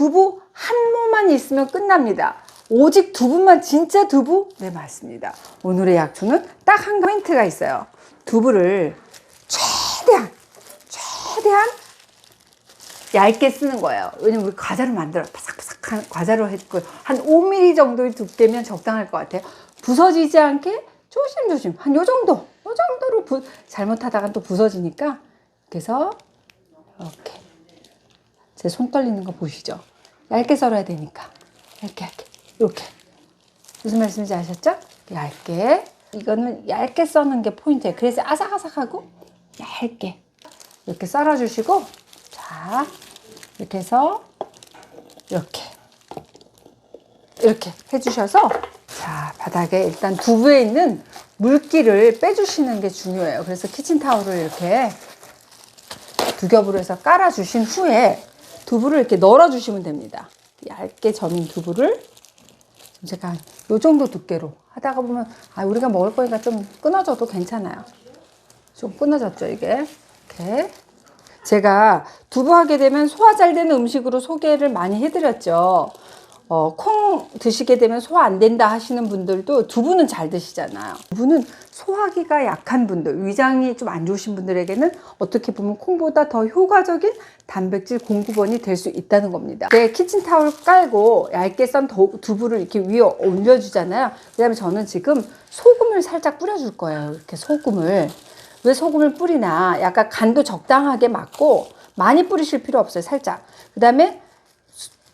두부 한 모만 있으면 끝납니다. 오직 두부만 진짜 두부? 네, 맞습니다. 오늘의 약초는 딱 한 포인트가 있어요. 두부를 최대한, 최대한 얇게 쓰는 거예요. 왜냐면 우리 과자를 만들어 바삭바삭한 과자로 했고 한 5mm 정도의 두께면 적당할 것 같아요. 부서지지 않게 조심조심 한 요 정도, 요 정도로 부, 잘못하다가 또 부서지니까 그래서 이렇게 제 손 떨리는 거 보시죠? 얇게 썰어야 되니까 얇게 얇게 이렇게 무슨 말씀인지 아셨죠? 얇게 이거는 얇게 써는 게 포인트예요. 그래서 아삭아삭하고 얇게 이렇게 썰어주시고 자 이렇게 해서 이렇게 이렇게 해주셔서 자 바닥에 일단 두부에 있는 물기를 빼주시는 게 중요해요. 그래서 키친타올을 이렇게 두 겹으로 해서 깔아주신 후에 두부를 이렇게 널어주시면 됩니다. 얇게 저민 두부를 제가 요 정도 두께로 하다가 보면 아 우리가 먹을 거니까 좀 끊어져도 괜찮아요. 좀 끊어졌죠 이게 이렇게 제가 두부 하게 되면 소화 잘 되는 음식으로 소개를 많이 해드렸죠. 어, 콩 드시게 되면 소화 안 된다 하시는 분들도 두부는 잘 드시잖아요. 두부는 소화기가 약한 분들, 위장이 좀 안 좋으신 분들에게는 어떻게 보면 콩보다 더 효과적인 단백질 공급원이 될 수 있다는 겁니다. 네, 키친타올 깔고 얇게 썬 도- 두부를 이렇게 위에 올려주잖아요. 그 다음에 저는 지금 소금을 살짝 뿌려줄 거예요. 이렇게 소금을. 왜 소금을 뿌리나? 약간 간도 적당하게 맞고 많이 뿌리실 필요 없어요. 살짝. 그 다음에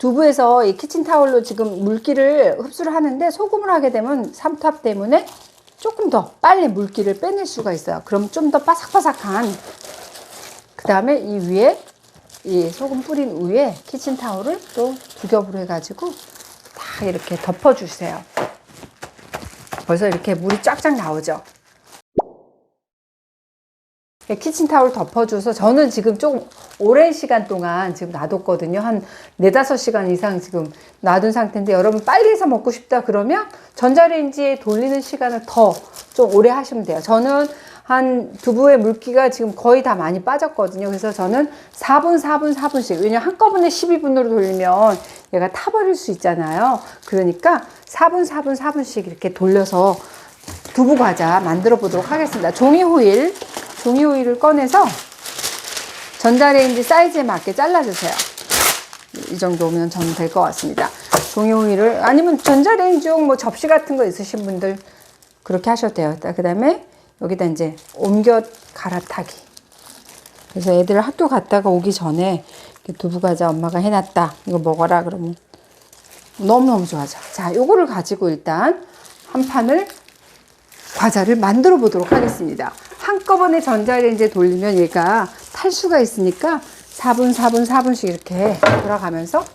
두부에서 이 키친타올로 지금 물기를 흡수를 하는데 소금을 하게 되면 삼탑 때문에 조금 더 빨리 물기를 빼낼 수가 있어요. 그럼 좀 더 바삭바삭한 그 다음에 이 위에 이 소금 뿌린 위에 키친타올을 또 두 겹으로 해가지고 다 이렇게 덮어주세요. 벌써 이렇게 물이 쫙쫙 나오죠. 네, 키친타올 덮어줘서 저는 지금 좀 오랜 시간 동안 지금 놔뒀거든요. 한 네다섯 시간 이상 지금 놔둔 상태인데 여러분 빨리 해서 먹고 싶다 그러면 전자레인지에 돌리는 시간을 더 좀 오래 하시면 돼요. 저는 한 두부의 물기가 지금 거의 다 많이 빠졌거든요. 그래서 저는 4분, 4분, 4분씩. 왜냐면 한꺼번에 12분으로 돌리면 얘가 타버릴 수 있잖아요. 그러니까 4분, 4분, 4분씩 이렇게 돌려서 두부 과자 만들어 보도록 하겠습니다. 종이 호일, 종이 호일을 꺼내서 전자레인지 사이즈에 맞게 잘라주세요. 이 정도면 저는 될 것 같습니다. 종이 호일을 아니면 전자레인지용 뭐 접시 같은 거 있으신 분들 그렇게 하셔도 돼요. 그 다음에 여기다 이제 옮겨 갈아타기. 그래서 애들 학교 갔다가 오기 전에 두부 과자 엄마가 해놨다. 이거 먹어라 그러면 너무너무 좋아져. 자, 요거를 가지고 일단 한 판을 과자를 만들어 보도록 하겠습니다. 한꺼번에 전자레인지에 돌리면 얘가 탈 수가 있으니까 4분, 4분, 4분씩 이렇게 돌아가면서 자,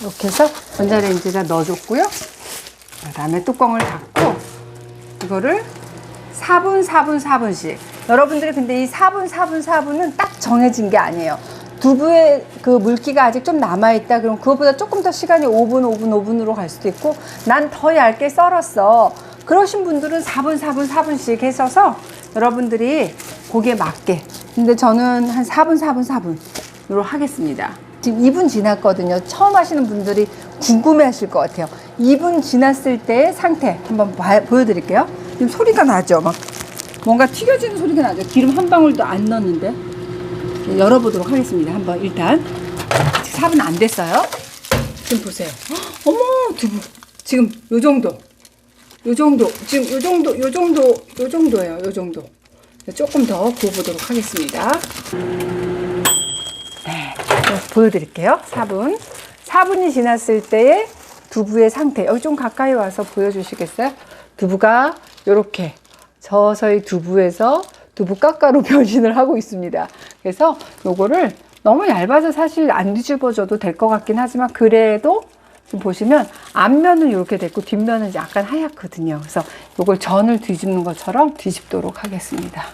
이렇게 해서 전자레인지에다 넣어줬고요. 그 다음에 뚜껑을 닫고 이거를 4분, 4분, 4분씩. 여러분들이 근데 이 4분, 4분, 4분은 딱 정해진 게 아니에요. 두부의 그 물기가 아직 좀 남아있다. 그럼 그거보다 조금 더 시간이 5분, 5분, 5분으로 갈 수도 있고, 난 더 얇게 썰었어. 그러신 분들은 4분, 4분, 4분씩 하셔서 여러분들이 거기에 맞게. 근데 저는 한 4분, 4분, 4분으로 하겠습니다. 지금 2분 지났거든요. 처음 하시는 분들이 궁금해 하실 것 같아요. 2분 지났을 때의 상태 한번 봐- 보여드릴게요. 지금 소리가 나죠? 막 뭔가 튀겨지는 소리가 나죠? 기름 한 방울도 안 넣었는데. 네, 열어보도록 하겠습니다. 한번 일단. 아직 4분 안 됐어요. 지금 보세요. 헉, 어머, 두부. 지금 요 정도. 요 정도. 지금 요 정도, 요 정도, 요 정도예요. 요 정도. 조금 더 구워보도록 하겠습니다. 네, 보여드릴게요. 4분. 4분이 지났을 때의 두부의 상태. 여기 좀 가까이 와서 보여주시겠어요? 두부가 이렇게 서서히 두부에서 두부 깎아로 변신을 하고 있습니다. 그래서 요거를 너무 얇아서 사실 안 뒤집어져도 될 것 같긴 하지만 그래도 지금 보시면 앞면은 이렇게 됐고 뒷면은 약간 하얗거든요. 그래서 요걸 전을 뒤집는 것처럼 뒤집도록 하겠습니다.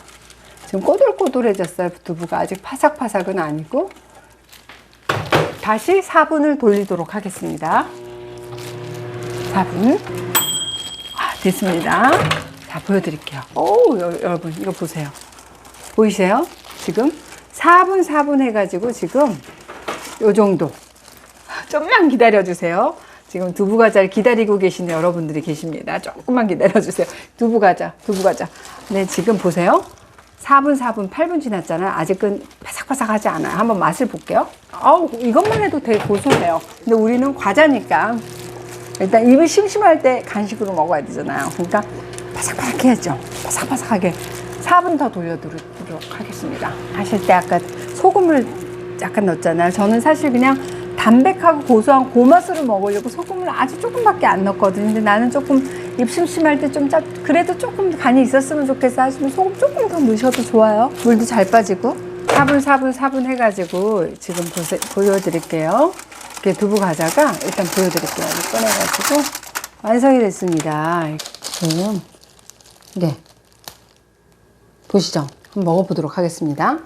지금 꼬들꼬들해졌어요. 두부가 아직 파삭파삭은 아니고 다시 4분을 돌리도록 하겠습니다. 4분. 아, 됐습니다. 자, 보여드릴게요. 오, 여, 여러분, 이거 보세요. 보이세요? 지금 4분, 4분 해가지고 지금 요 정도. 좀만 기다려주세요. 지금 두부 과자를 기다리고 계신 여러분들이 계십니다. 조금만 기다려주세요. 두부 과자, 두부 과자. 네, 지금 보세요. 4분, 4분, 8분 지났잖아요. 아직은 바삭바삭하지 않아요. 한번 맛을 볼게요. 아우, 이것만 해도 되게 고소해요. 근데 우리는 과자니까 일단 입이 심심할 때 간식으로 먹어야 되잖아요. 그러니까 바삭바삭해야죠. 바삭바삭하게 4분 더 돌려드리도록 하겠습니다. 하실 때 아까 소금을 약간 넣었잖아요. 저는 사실 그냥 담백하고 고소한 고맛으로 먹으려고 소금을 아주 조금밖에 안 넣었거든요. 근데 나는 조금 입 심심할 때 좀 짭, 그래도 조금 간이 있었으면 좋겠어 하시면 소금 조금 더 넣으셔도 좋아요. 물도 잘 빠지고. 4분, 4분, 4분 해가지고 지금 보세, 보여드릴게요. 이렇게 두부 과자가 일단 보여드릴게요. 꺼내가지고 완성이 됐습니다. 지금 네 보시죠. 한번 먹어보도록 하겠습니다.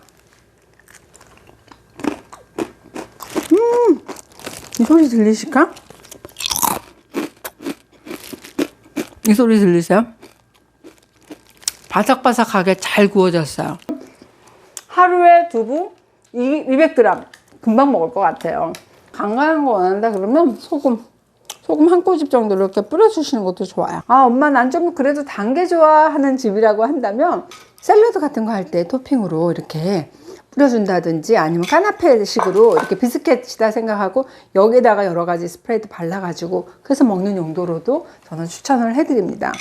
이 소리 들리실까? 이 소리 들리세요? 바삭바삭하게 잘 구워졌어요. 하루에 두부 200g 금방 먹을 것 같아요. 간간한 거 원한다 그러면 소금 소금 한 꼬집 정도 이렇게 뿌려주시는 것도 좋아요. 아 엄마 난 좀 그래도 단 게 좋아하는 집이라고 한다면 샐러드 같은 거 할 때 토핑으로 이렇게 뿌려준다든지 아니면 까나페식으로 이렇게 비스켓이다 생각하고 여기다가 여러 가지 스프레드 발라가지고 그래서 먹는 용도로도 저는 추천을 해드립니다.